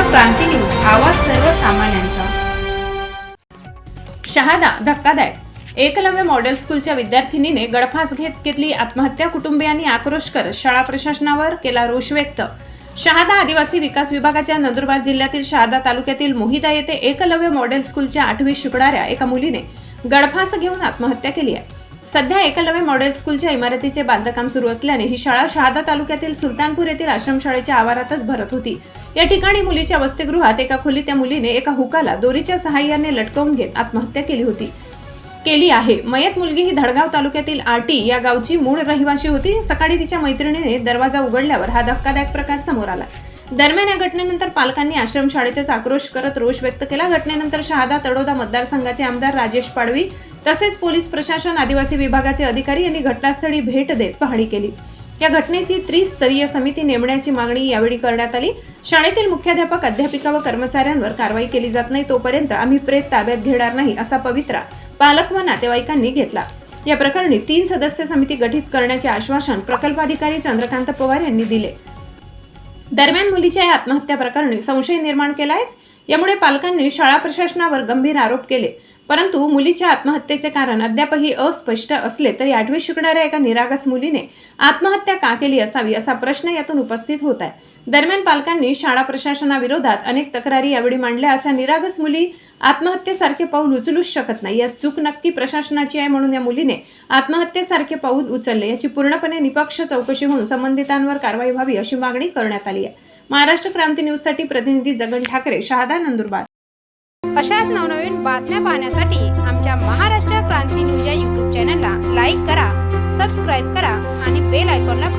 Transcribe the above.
क्रांती news आवाज सर्वसामान्यांचा. शहादा धक्कादायक. एकलव्य मॉडेल स्कूलच्या विद्यार्थिनीने गळफास घेत घेतली आत्महत्या कुटुंबियांनी आक्रोश करत शाळा प्रशासनावर केला रोष व्यक्त. शहादा आदिवासी विकास विभागाच्या नंदुरबार जिल्ह्यातील शहादा तालुक्यातील मोहिता येथे एकलव्य मॉडेल स्कूलच्या आठवीत शिकणाऱ्या एका मुलीने गळफास घेऊन आत्महत्या केली आहे. सध्या एकलव्य मॉडेल स्कूलच्या इमारतीचे बांधकाम सुरू असल्याने ही शाळा शहादा तालुक्यातील सुलतानपूर येथील आश्रमशाळेच्या आवारातच भरत होती. या ठिकाणी मुलीच्या वसतिगृहात एका खोलीत त्या मुलीने एका हुकाला दोरीच्या सहाय्याने लटकवून घेत आत्महत्या केली होती. केली आहे. मयत मुलगी ही धडगाव तालुक्यातील आटी या गावची मूळ रहिवाशी होती. सकाळी तिच्या मैत्रिणीने दरवाजा उघडल्यावर हा धक्कादायक प्रकार समोर आला. दरम्यान या घटनेनंतर पालकांनी आश्रमशाळेतच आक्रोश करत रोष व्यक्त केला. घटनेनंतर शहादा तडोदा मतदारसंघाचे आमदार राजेश पाडवी तसेच पोलीस प्रशासन आदिवासी विभागाचे अधिकारी यांनी घटनास्थळी भेट देत पाहणी केली. या घटनेची त्रिस्तरीय समिती नेमण्याची मागणी यावेळी करण्यात आली. शाळेतील मुख्याध्यापक अध्यापिका व कर्मचाऱ्यांवर कारवाई केली जात नाही तोपर्यंत आम्ही प्रेत ताब्यात घेणार नाही असा पवित्रा पालक व नातेवाईकांनी घेतला. या प्रकरणी तीन सदस्य समिती गठीत करण्याचे आश्वासन प्रकल्पाधिकारी चंद्रकांत पवार यांनी दिले. दरम्यान मुलीच्या या आत्महत्या प्रकरणी संशय निर्माण केला आहे यामुळे पालकांनी शाळा प्रशासनावर गंभीर आरोप केले. परंतु मुलीच्या आत्महत्येचे कारण अद्यापही अस्पष्ट असले तरी आठवीत शिकणाऱ्या एका निरागस मुलीने आत्महत्या का केली असावी असा प्रश्न यातून उपस्थित होत आहे. दरम्यान पालकांनी शाळा प्रशासनाविरोधात अनेक तक्रारी यावेळी मांडल्या अशा निरागस मुली आत्महत्येसारखे पाऊल उचलूच शकत नाही. यात चूक नक्की प्रशासनाची आहे म्हणून या मुलीने आत्महत्येसारखे पाऊल उचलले. याची पूर्णपणे निपक्ष चौकशी होऊन संबंधितांवर कारवाई व्हावी अशी मागणी करण्यात आली आहे. महाराष्ट्र क्रांती न्यूजसाठी प्रतिनिधी जगन ठाकरे शहादा नंदुरबार. अशाच नवनवीन बातम्या पाहण्यासाठी आमच्या महाराष्ट्र क्रांती न्यूज या यूट्यूब चॅनलला लाईक करा सबस्क्राईब करा आणि बेल आयकॉनला